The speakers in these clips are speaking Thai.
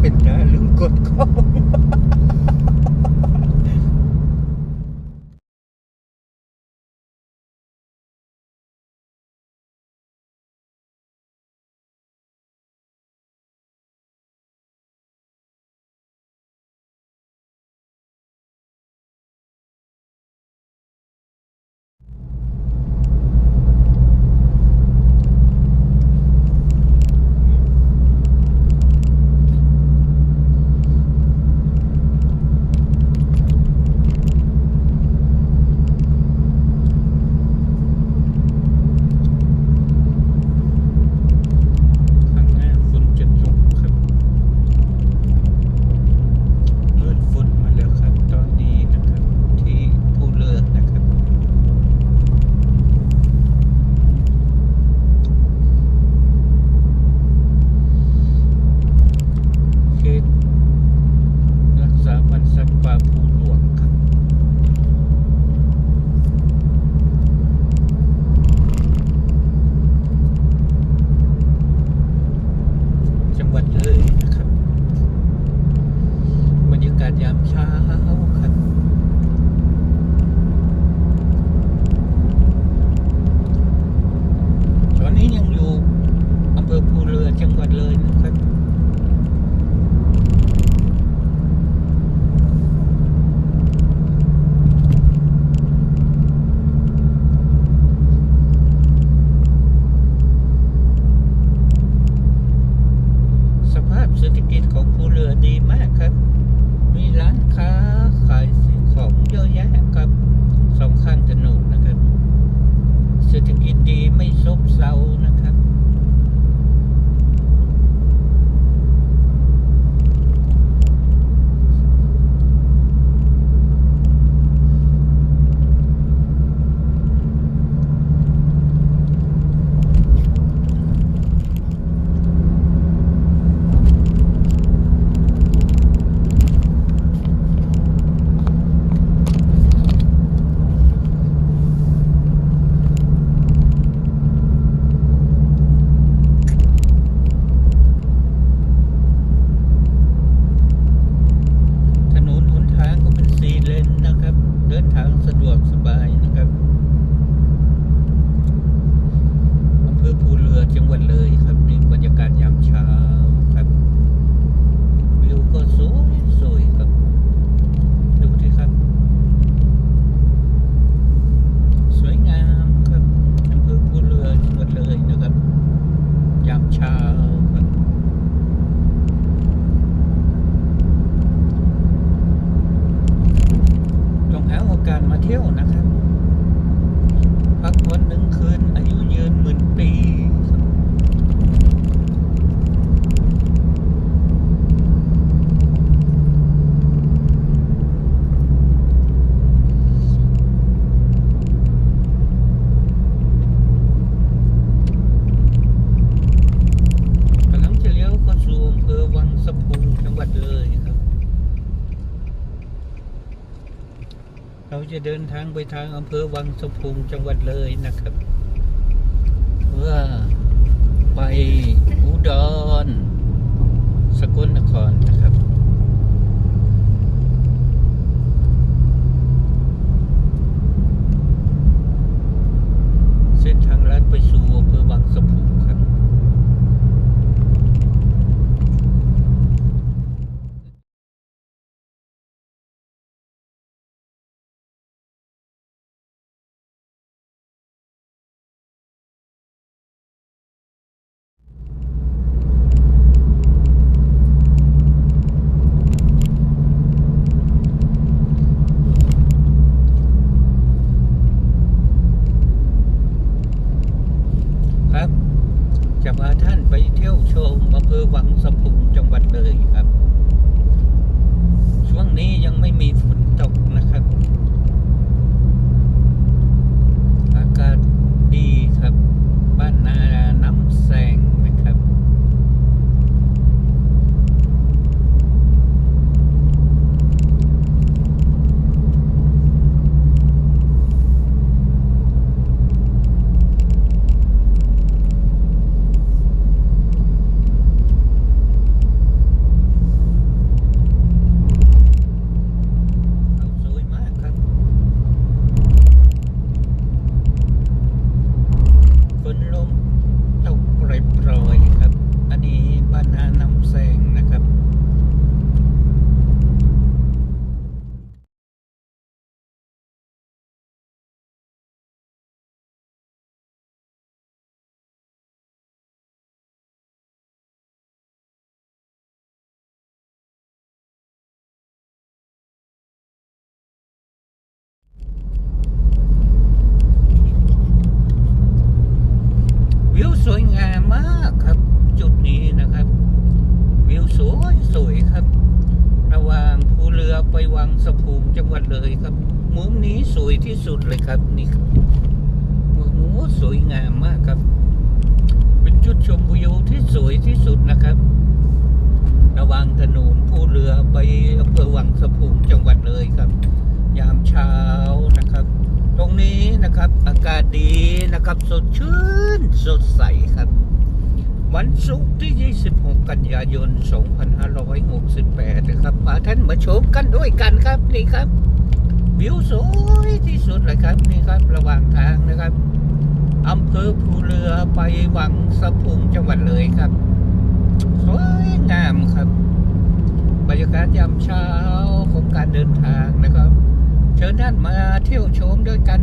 เป็นรู ไปทางอำเภอวังสะพุงจังหวัดเลยนะครับเพื่อไปอุดร สกลนครนะครับ วังสะพุงจังหวัดเลยครับ มุมนี้สวยที่สุดเลยครับนี่ครับโอ้โหสวยงามมากครับ เป็นจุดชมวิวที่สวยที่สุดนะครับ ระหว่างถนนภูเรือไปอำเภอวังสะพุงจังหวัดเลยครับ ยามเช้านะครับ ตรงนี้นะครับอากาศดีนะครับ สดชื่นสดใสครับ วันศุกร์ที่ 26 กันยายน 2568 นะครับพาท่านมาชมกันด้วยกันครับนี่ครับ วิวสวยที่สุดเลยครับนี่ครับระหว่างทางนะครับอำเภอภูเรือไปวังสะพุงจังหวัดเลยครับ สวยงามครับ บรรยากาศยามเช้าของการเดินทางนะครับ เชิญท่านมาเที่ยวชมด้วยกัน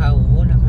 มี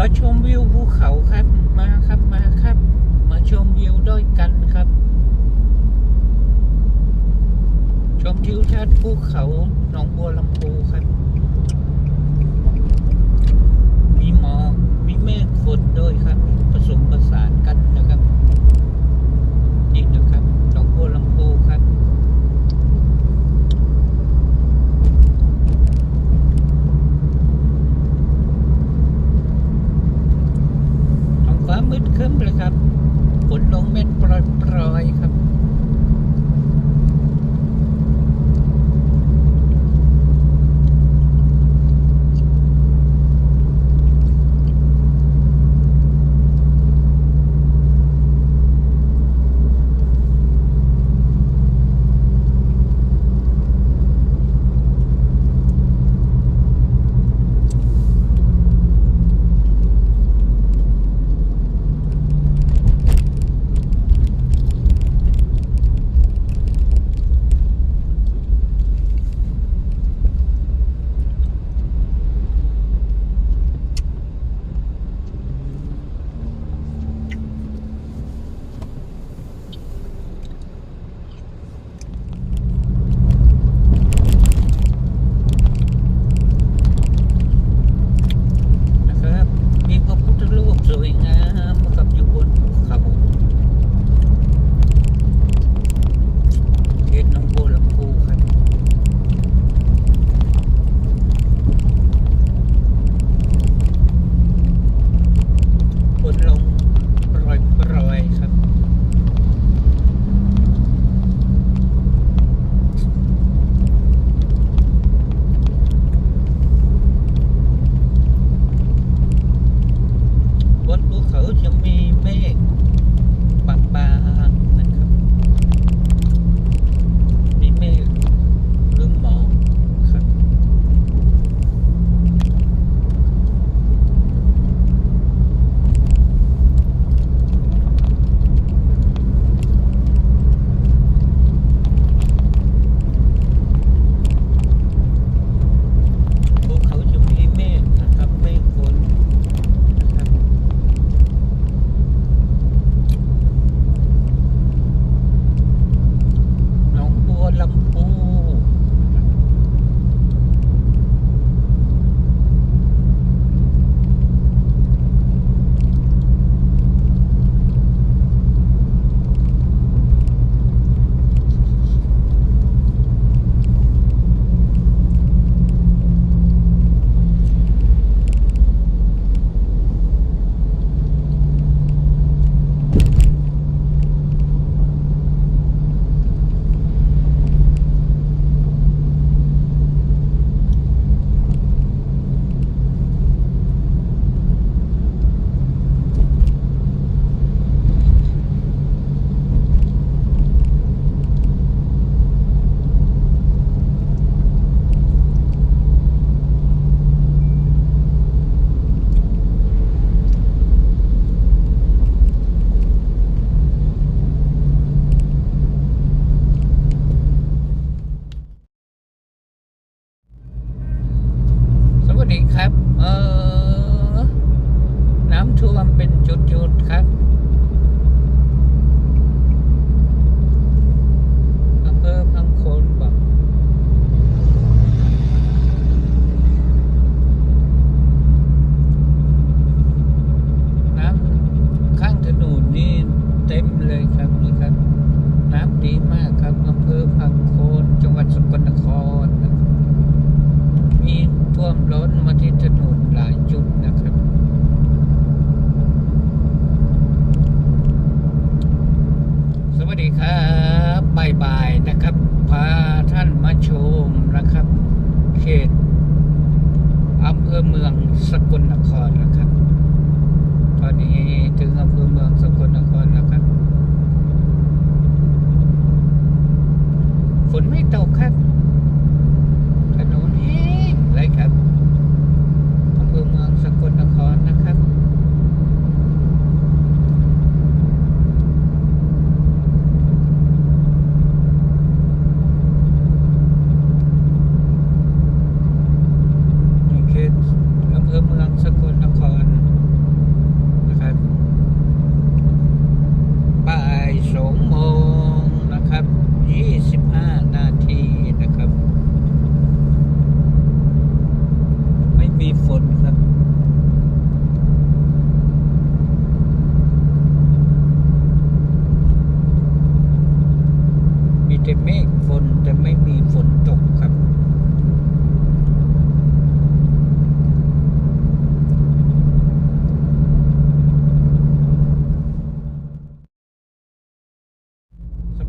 มาชมวิวภูเขาครับ มาครับมาครับ มาชมวิวด้วยกันครับ ชมทิวทัศน์ภูเขาหนองบัวลำพูครับ มีหมอกมีเมฆฝนด้วยครับ ผสมประสานกันนะครับนี่นะครับหนองบัวลำพูครับ ท้อง ฟ้ามืดครึ้มเลยครับฝนลงเม็ดปล่อยๆครับ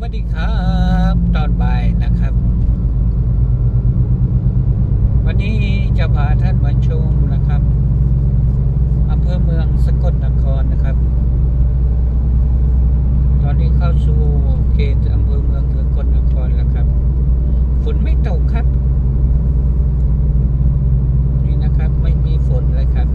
วัสดีครับ ตอนบ่ายนะครับ วันนี้จะพาท่านมาชมนะครับอำเภอเมืองสกลนครนะครับ ตอนนี้เข้าสู่เขตอำเภอเมืองสกลนครแล้วครับ ฝนไม่ตกครับ นี่นะครับไม่มีฝนเลยครับ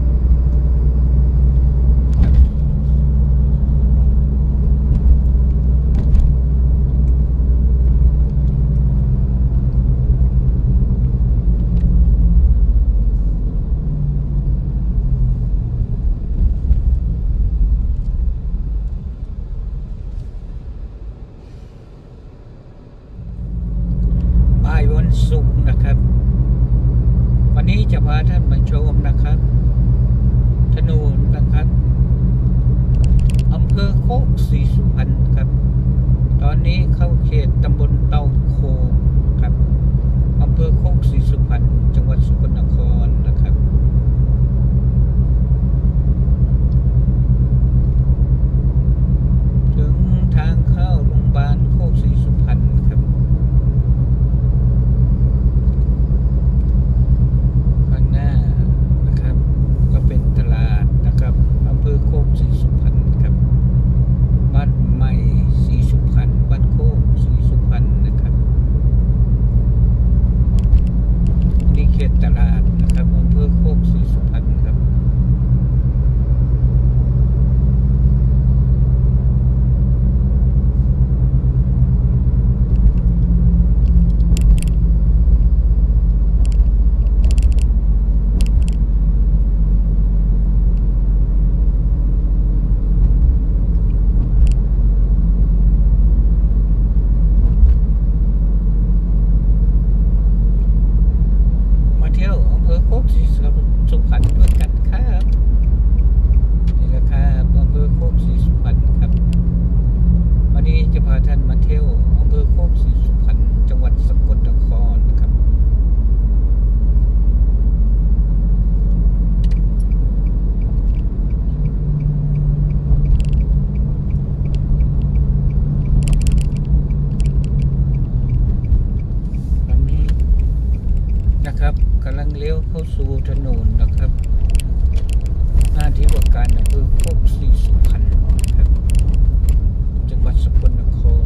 นะครับ วันนี้จะพาท่านมาชมนะครับธนูนนะครับอำเภอโคกศรีสุพรรณครับ ตอนนี้เข้าเขตตำบลเตาโคครับอำเภอโคกศรีสุพรรณจัง เลี้ยวเข้าสู่ถนนนะครับ หน้าที่ว่าการคือพวกศรีสุพรรณครับ จังหวัดสกลนคร